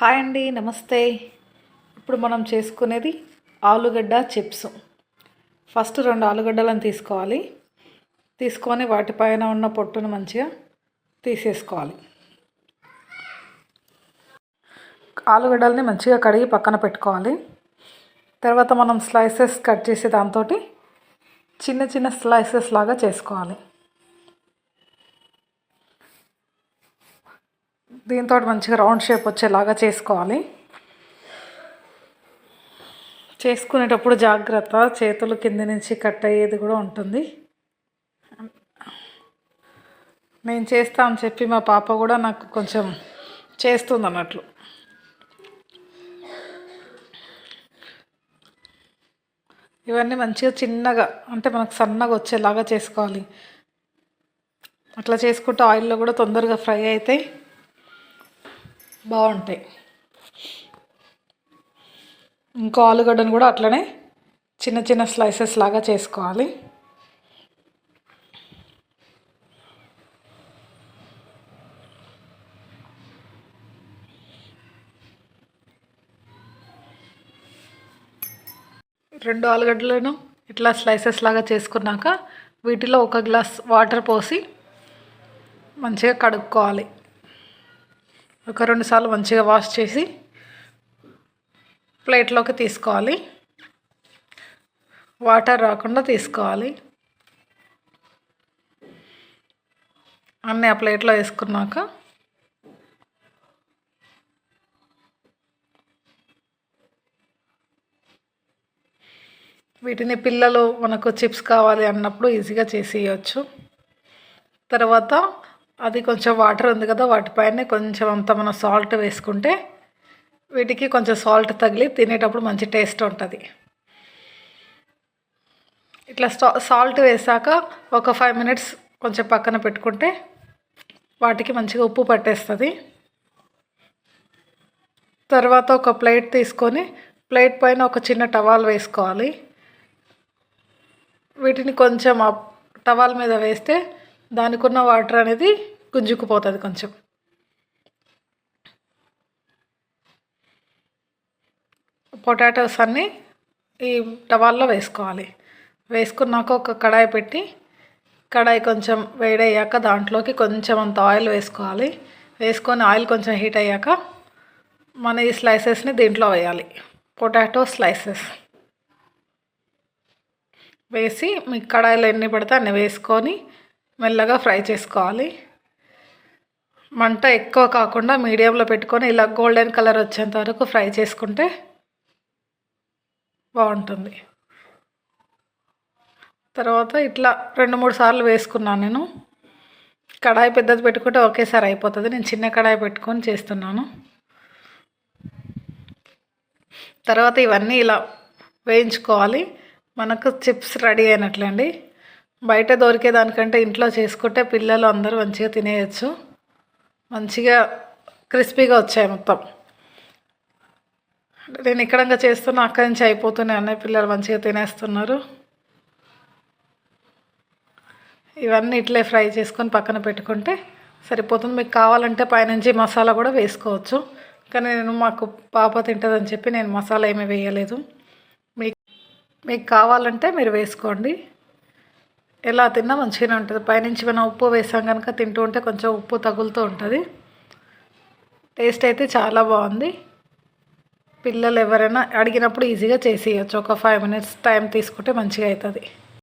Hi అండి నమస్తే. ఇప్పుడు మనం చేసుకునేది ఆలుగడ్డ చిప్స్. ఫస్ట్ రెండు ఆలుగడ్డలను తీసుకోవాలి. తీసుకొని వాటిపైన ఉన్న పొట్టును మంచిగా తీసేసుకోవాలి. ఆలుగడ్డల్ని మంచిగా కడిగి పక్కన పెట్టుకోవాలి. తర్వాత మనం స్లైసెస్ కట్ చేసే దాంతో చిన్న చిన్న స్లైసెస్ లాగా చేసుకోవాలి. దీంతో మంచిగా రౌండ్ షేప్ వచ్చేలాగా చేసుకోవాలి. చేసుకునేటప్పుడు జాగ్రత్త చేతులు కింద నుంచి కట్ అయ్యేది కూడా ఉంటుంది. నేను చేస్తా అని చెప్పి మా పాప కూడా నాకు కొంచెం చేస్తుంది అన్నట్లు ఇవన్నీ మంచిగా చిన్నగా అంటే మనకు సన్నగా వచ్చేలాగా చేసుకోవాలి. అట్లా చేసుకుంటే ఆయిల్లో కూడా తొందరగా ఫ్రై అవుతాయి బాగుంటాయి. ఇంకో ఆలుగడ్డను కూడా అట్లనే చిన్న చిన్న స్లైసెస్ లాగా చేసుకోవాలి. రెండు ఆలుగడ్డలను ఇట్లా స్లైసెస్ లాగా చేసుకున్నాక వీటిలో ఒక గ్లాస్ వాటర్ పోసి మంచిగా కడుక్కోవాలి. ఒక రెండు సార్లు మంచిగా వాష్ చేసి ప్లేట్లోకి తీసుకోవాలి. వాటర్ రాకుండా తీసుకోవాలి. అన్నీ ఆ ప్లేట్లో వేసుకున్నాక వీటిని పిల్లలు మనకు చిప్స్ కావాలి అన్నప్పుడు ఈజీగా చేసి ఇవ్వచ్చు తర్వాత అది కొంచెం వాటర్ ఉంది కదా వాటిపైనే కొంచెం అంత మనం సాల్ట్ వేసుకుంటే వీటికి కొంచెం సాల్ట్ తగిలి తినేటప్పుడు మంచి టేస్ట్ ఉంటుంది. ఇట్లా సాల్ట్ వేసాక ఒక ఫైవ్ మినిట్స్ కొంచెం పక్కన పెట్టుకుంటే వాటికి మంచిగా ఉప్పు పట్టేస్తుంది. తర్వాత ఒక ప్లేట్ తీసుకొని ప్లేట్ పైన ఒక చిన్న టవాల్ వేసుకోవాలి. వీటిని కొంచెం టవాల్ మీద వేస్తే దానికి ఉన్న వాటర్ అనేది గుంజుకుపోతుంది కొంచెం. పొటాటోస్ అన్నీ ఈ టవాల్లో వేసుకోవాలి. వేసుకున్నాక ఒక కడాయి పెట్టి కడాయి కొంచెం వేడయ్యాక దాంట్లోకి కొంచెం అంత ఆయిల్ వేసుకోవాలి. వేసుకొని ఆయిల్ కొంచెం హీట్ అయ్యాక మన ఈ స్లైసెస్ని దీంట్లో వేయాలి. Potato slices. వేసి మీ కడాయిలో ఎన్ని పడితే అన్ని వేసుకొని మెల్లగా ఫ్రై చేసుకోవాలి. మంట ఎక్కువ కాకుండా మీడియంలో పెట్టుకొని ఇలా గోల్డెన్ కలర్ వచ్చేంత వరకు ఫ్రై చేసుకుంటే బాగుంటుంది. తర్వాత ఇట్లా రెండు మూడు సార్లు వేసుకున్నాను నేను. కడాయి పెద్దది పెట్టుకుంటే ఒకేసారి అయిపోతుంది. నేను చిన్న కడాయి పెట్టుకొని చేస్తున్నాను. తర్వాత ఇవన్నీ ఇలా వేయించుకోవాలి. మనకు చిప్స్ రెడీ అయినట్లండి. బయట దొరికే దానికంటే ఇంట్లో చేసుకుంటే పిల్లలు అందరూ మంచిగా తినేయచ్చు. మంచిగా క్రిస్పీగా వచ్చాయి మొత్తం. నేను ఇక్కడంగా చేస్తున్నా అక్కడి నుంచి అయిపోతున్నాయి అన్నయ్య పిల్లలు మంచిగా తినేస్తున్నారు. ఇవన్నీ ఇట్లే ఫ్రై చేసుకొని పక్కన పెట్టుకుంటే సరిపోతుంది. మీకు కావాలంటే పైనుంచి మసాలా కూడా వేసుకోవచ్చు. కానీ నేను మాకు పాప తింటుందని చెప్పి నేను మసాలా ఏమీ వేయలేదు. మీకు మీకు కావాలంటే మీరు వేసుకోండి. ఎలా తిన్నా మంచిగానే ఉంటుంది. పైనుంచి మనం ఉప్పు వేసాం కనుక తింటూ ఉంటే కొంచెం ఉప్పు తగులుతూ ఉంటుంది. టేస్ట్ అయితే చాలా బాగుంది. పిల్లలు ఎవరైనా అడిగినప్పుడు ఈజీగా చేసేయచ్చు. ఒక ఫైవ్ మినిట్స్ టైం తీసుకుంటే మంచిగా అవుతుంది